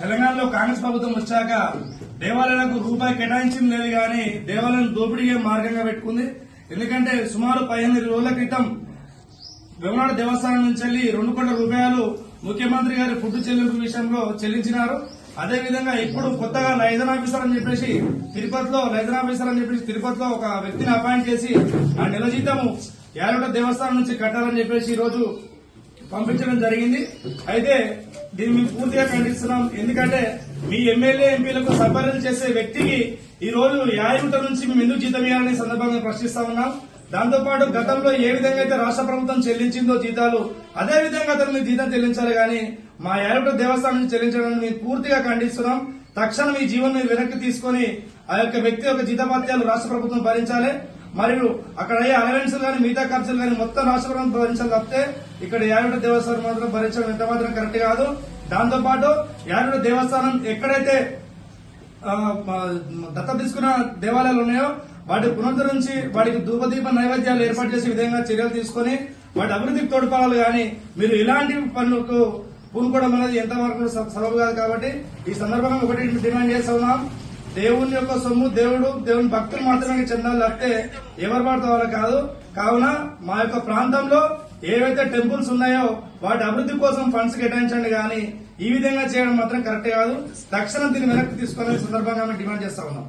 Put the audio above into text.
తెలంగాణలో కాంగ్రెస్ ప్రభుత్వం వచ్చాక దేవాలయాలకు రూపాయి కేటాయించింది లేదు కానీ దేవాలయం దోపిడీగా మార్గంగా పెట్టుకుంది. ఎందుకంటే సుమారు పదిహేను రోజుల క్రితం వెమనాడు దేవస్థానం నుంచి వెళ్ళి రెండు కోట్ల రూపాయలు ముఖ్యమంత్రి గారి ఫుడ్ చెల్లింపు విషయంలో చెల్లించినారు. అదే విధంగా ఇప్పుడు కొత్తగా లైజన్ ఆఫీసర్ అని చెప్పేసి తిరుపతిలో లైజన్ ఆఫీసర్ అని చెప్పేసి తిరుపతిలో ఒక వ్యక్తిని అపాయింట్ చేసి ఆ నెల జీతము యాదవ దేవస్థానం నుంచి కట్టాలని చెప్పేసి ఈ రోజు పంపించడం జరిగింది. అయితే దీన్ని మేము పూర్తిగా ఖండిస్తున్నాం. ఎందుకంటే మీ ఎమ్మెల్యే ఎంపీలకు సపర్యలు చేసే వ్యక్తికి ఈ రోజు యాయుట నుంచి మేము ఎందుకు జీతం ఇవ్వాలని సందర్భంగా ప్రశ్నిస్తా ఉన్నాం. దాంతోపాటు గతంలో ఏ విధంగా అయితే రాష్ట్ర ప్రభుత్వం చెల్లించిందో జీతాలు అదే విధంగా అతను మీరు జీతం చెల్లించాలి కానీ మా యాయుట దేవస్థానం నుంచి చెల్లించడానికి మేము పూర్తిగా ఖండిస్తున్నాం. తక్షణం ఈ జీవనం వెనక్కి తీసుకొని ఆ యొక్క వ్యక్తి యొక్క జీతభత్యాలు రాష్ట్ర ప్రభుత్వం భరించాలి. మరియు అక్కడ అయ్యే అలవెన్స్ కానీ మిగతా ఖర్చులు కానీ మొత్తం రాష్ట్ర ప్రభుత్వం భరించాలి తప్పితే ఇక్కడ యారుడ దేవస్థానం మాత్రం భరించడం ఎంత మాత్రం కరెక్ట్ కాదు. దాంతోపాటు యారుడ దేవస్థానం ఎక్కడైతే దత్త తీసుకున్న దేవాలయాలు ఉన్నాయో వాటి పునరుద్ధరించి వాటికి ధూపదీప నైవేద్యాలు ఏర్పాటు చేసే విధంగా చర్యలు తీసుకొని వాటి అభివృద్ధికి తోడ్పడాలి కానీ మీరు ఇలాంటి పనులకు పూనుకోవడం అనేది ఎంతవరకు స- సబబు కాదు కాబట్టి ఈ సందర్భంగా ఒకటి డిమాండ్ చేస్తా ఉన్నాం. దేవుని యొక్క సొమ్ము దేవుడు దేవుని భక్తులు మాత్రమే చెందాలి అంటే ఎవరు పడితే వాళ్ళు కాదు? కావున మా యొక్క ప్రాంతంలో ఏవైతే టెంపుల్స్ ఉన్నాయో వాటి అభివృద్ధి కోసం ఫండ్స్ కేటాయించండి కానీ ఈ విధంగా చేయడం మాత్రం కరెక్ట్ కాదు. తక్షణం దీన్ని వెనక్కి తీసుకోవాలని సందర్భంగా మేము డిమాండ్ చేస్తా ఉన్నాం.